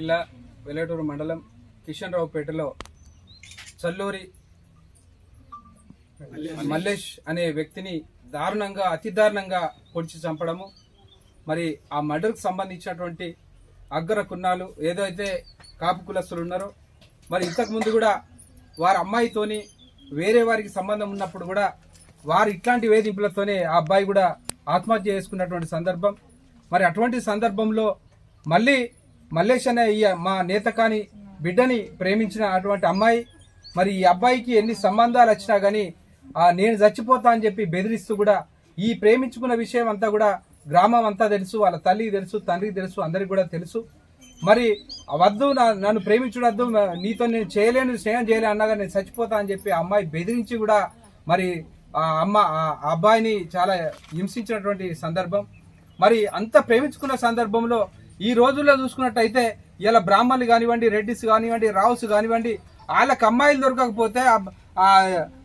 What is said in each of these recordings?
జిల్లా వెల్లటూరు మండలం కిషన్ రావుపేటలో చల్లూరి మల్లేష్ అనే వ్యక్తిని దారుణంగా అతి దారుణంగా పొడిచి చంపడము. మరి ఆ మర్డర్కు సంబంధించినటువంటి అగ్ర కున్నాలు ఏదైతే కాపు కులస్తులు ఉన్నారో మరి ఇంతకుముందు కూడా వారి అమ్మాయితోని వేరే వారికి సంబంధం ఉన్నప్పుడు కూడా వారు ఇట్లాంటి వేధింపులతోనే ఆ అబ్బాయి కూడా ఆత్మహత్య చేసుకున్నటువంటి సందర్భం. మరి అటువంటి సందర్భంలో మళ్ళీ మల్లేష్ అనే ఈ మా నేత కాని బిడ్డని ప్రేమించిన అటువంటి అమ్మాయి మరి ఈ అబ్బాయికి ఎన్ని సంబంధాలు వచ్చినా కానీ నేను చచ్చిపోతా అని చెప్పి బెదిరిస్తూ కూడా ఈ ప్రేమించుకున్న విషయం అంతా కూడా గ్రామం అంతా తెలుసు వాళ్ళ తల్లికి తెలుసు తండ్రికి తెలుసు అందరికి కూడా తెలుసు. మరి వద్దు నా- నన్ను ప్రేమించడద్దు నీతో నేను చేయలేను స్నేహం చేయలేను అన్నగా నేను చచ్చిపోతా అని చెప్పి అమ్మాయి బెదిరించి కూడా మరి ఆ అమ్మ ఆ అబ్బాయిని చాలా హింసించినటువంటి సందర్భం. మరి అంత ప్రేమించుకున్న సందర్భంలో ఈ రోజుల్లో చూసుకున్నట్టయితే ఇలా బ్రాహ్మణులు కానివ్వండి రెడ్డిస్ కానివ్వండి రావుస్ కానివ్వండి వాళ్ళకి అమ్మాయిలు దొరకకపోతే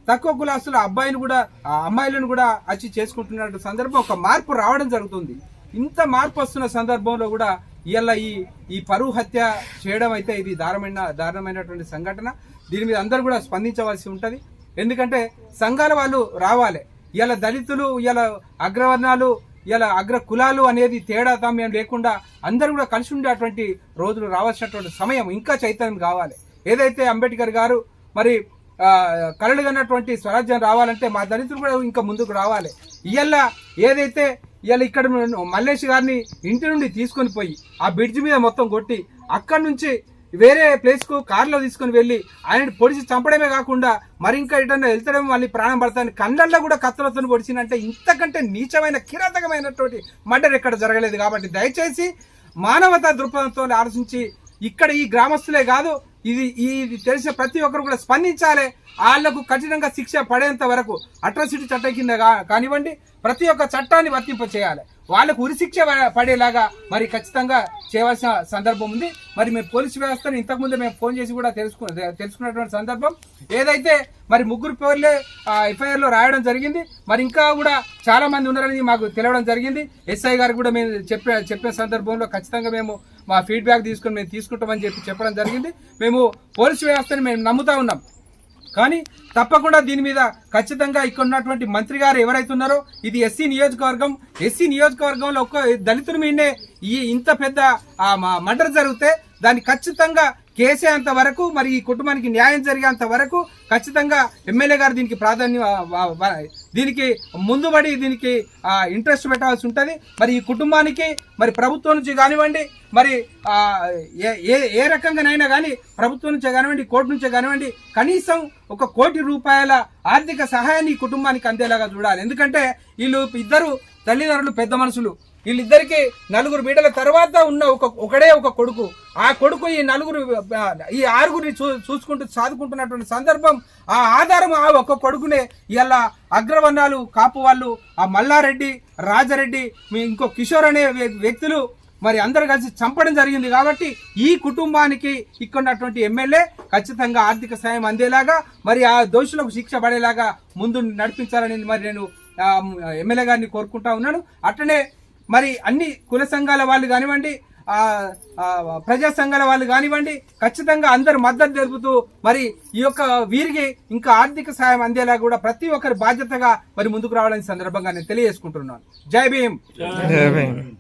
తక్కువ కులాస్తుల అబ్బాయిని కూడా ఆ అమ్మాయిలను కూడా వచ్చి చేసుకుంటున్న సందర్భం ఒక మార్పు రావడం జరుగుతుంది. ఇంత మార్పు వస్తున్న సందర్భంలో కూడా ఇవాళ ఈ ఈ పరువు హత్య చేయడం అయితే ఇది దారుణమైన దారుణమైనటువంటి సంఘటన. దీని మీద అందరూ కూడా స్పందించవలసి ఉంటుంది. ఎందుకంటే సంఘాల వాళ్ళు రావాలి. ఇలా దళితులు ఇలా అగ్రవర్ణాలు ఇలా అగ్ర కులాలు అనేది తేడా తామ్యం లేకుండా అందరూ కూడా కలిసి ఉండేటువంటి రోజులు రావాల్సినటువంటి సమయం ఇంకా చైతన్యం కావాలి. ఏదైతే అంబేద్కర్ గారు మరి ఆ, స్వరాజ్యం రావాలంటే మా దళితులు కూడా ఇంకా ముందుకు రావాలి. ఇవాళ ఏదైతే ఇవాళ ఇక్కడ మల్లేష్ గారిని ఇంటి నుండి తీసుకొని పోయి ఆ బ్రిడ్జ్ మీద మొత్తం కొట్టి అక్కడి నుంచి వేరే ప్లేస్కు కారులో తీసుకొని వెళ్ళి ఆయన పొడిచి చంపడమే కాకుండా మరి ఇంకా ఎటన్నా వెళ్తాడేమో మళ్ళీ ప్రాణం పడతాను కళ్ళల్లో కూడా కత్తులతో పొడిచినంటే ఇంతకంటే నీచమైన కిరాతకమైనటువంటి మర్డర్ ఎక్కడ జరగలేదు కాబట్టి దయచేసి మానవతా దృక్పథంతో ఆలోచించి ఇక్కడ ఈ గ్రామస్తులే కాదు ఇది ఇది తెలిసిన ప్రతి ఒక్కరు కూడా స్పందించాలి. వాళ్ళకు కఠినంగా శిక్ష పడేంత వరకు అట్రాసిటీ చట్టం కింద కా- కానివ్వండి ప్రతి ఒక్క చట్టాన్ని వర్తింప చేయాలి వాళ్ళకు ఉరిశిక్ష పడేలాగా మరి ఖచ్చితంగా చేయవలసిన సందర్భం ఉంది. మరి మేము పోలీసు వ్యవస్థను ఇంతకుముందు మేము ఫోన్ చేసి కూడా తెలుసుకు తెలుసుకున్నటువంటి సందర్భం. ఏదైతే మరి ముగ్గురు పేర్లే ఎఫ్ఐఆర్లో రాయడం జరిగింది మరి ఇంకా కూడా చాలా మంది ఉన్నారని మాకు తెలవడం జరిగింది. ఎస్ఐ గారు కూడా మేము చెప్పే చెప్పే సందర్భంలో ఖచ్చితంగా మేము మా ఫీడ్బ్యాక్ తీసుకుని మేము తీసుకుంటామని చెప్పి చెప్పడం జరిగింది. మేము పోలీసు వ్యవస్థని మేము నమ్ముతా ఉన్నాం. కానీ తప్పకుండా దీని మీద ఖచ్చితంగా ఇక్కడ ఉన్నటువంటి మంత్రి గారు ఎవరైతే ఉన్నారో ఇది ఎస్సీ నియోజకవర్గం. ఎస్సీ నియోజకవర్గంలో ఒక్క దళితుల మీదనే ఈ ఇంత పెద్ద మర్డర్ జరిగితే దాన్ని ఖచ్చితంగా కేసేంత వరకు మరి ఈ కుటుంబానికి న్యాయం జరిగేంత వరకు ఖచ్చితంగా ఎమ్మెల్యే గారు దీనికి ప్రాధాన్యం దీనికి ముందుబడి దీనికి ఇంట్రెస్ట్ పెట్టాల్సి ఉంటుంది. మరి ఈ కుటుంబానికి మరి ప్రభుత్వం నుంచి కానివ్వండి మరి ఏ- ఏ ఏ రకంగానైనా కానీ ప్రభుత్వం నుంచే కానివ్వండి కోర్టు నుంచే కానివ్వండి కనీసం ఒక కోటి రూపాయల ఆర్థిక సహాయాన్ని ఈ కుటుంబానికి అందేలాగా చూడాలి. ఎందుకంటే వీళ్ళు ఇద్దరు తల్లిదండ్రులు పెద్ద మనుషులు. వీళ్ళిద్దరికి నలుగురు బిడ్డల తర్వాత ఉన్న ఒక ఒకడే ఒక కొడుకు. ఆ కొడుకు ఈ నలుగురు ఈ ఆరుగురిని చూ చూసుకుంటూ సాదుకుంటున్నటువంటి సందర్భం ఆ ఆధారం ఆ ఒక కొడుకునే ఇలా అగ్రవర్ణాలు కాపు వాళ్ళు ఆ మల్లారెడ్డి రాజారెడ్డి మీ ఇంకో కిషోర్ అనే వ్యక్తులు మరి అందరు కలిసి చంపడం జరిగింది కాబట్టి ఈ కుటుంబానికి ఇక్కడ ఉన్నటువంటి ఎమ్మెల్యే ఖచ్చితంగా ఆర్థిక సాయం అందేలాగా మరి ఆ దోషులకు శిక్ష పడేలాగా ముందు నడిపించాలని మరి నేను ఎమ్మెల్యే గారిని కోరుకుంటా ఉన్నాను. అట్లనే మరి అన్ని కుల సంఘాల వాళ్ళు కానివ్వండి ప్రజా సంఘాల వాళ్ళు కానివ్వండి ఖచ్చితంగా అందరు మద్దతు తెలుపుతూ మరి ఈ యొక్క వీరికి ఇంకా ఆర్థిక సాయం అందేలా కూడా ప్రతి ఒక్కరి బాధ్యతగా మరి ముందుకు రావాలని సందర్భంగా నేను తెలియజేసుకుంటున్నాను. జై జై భీమ్.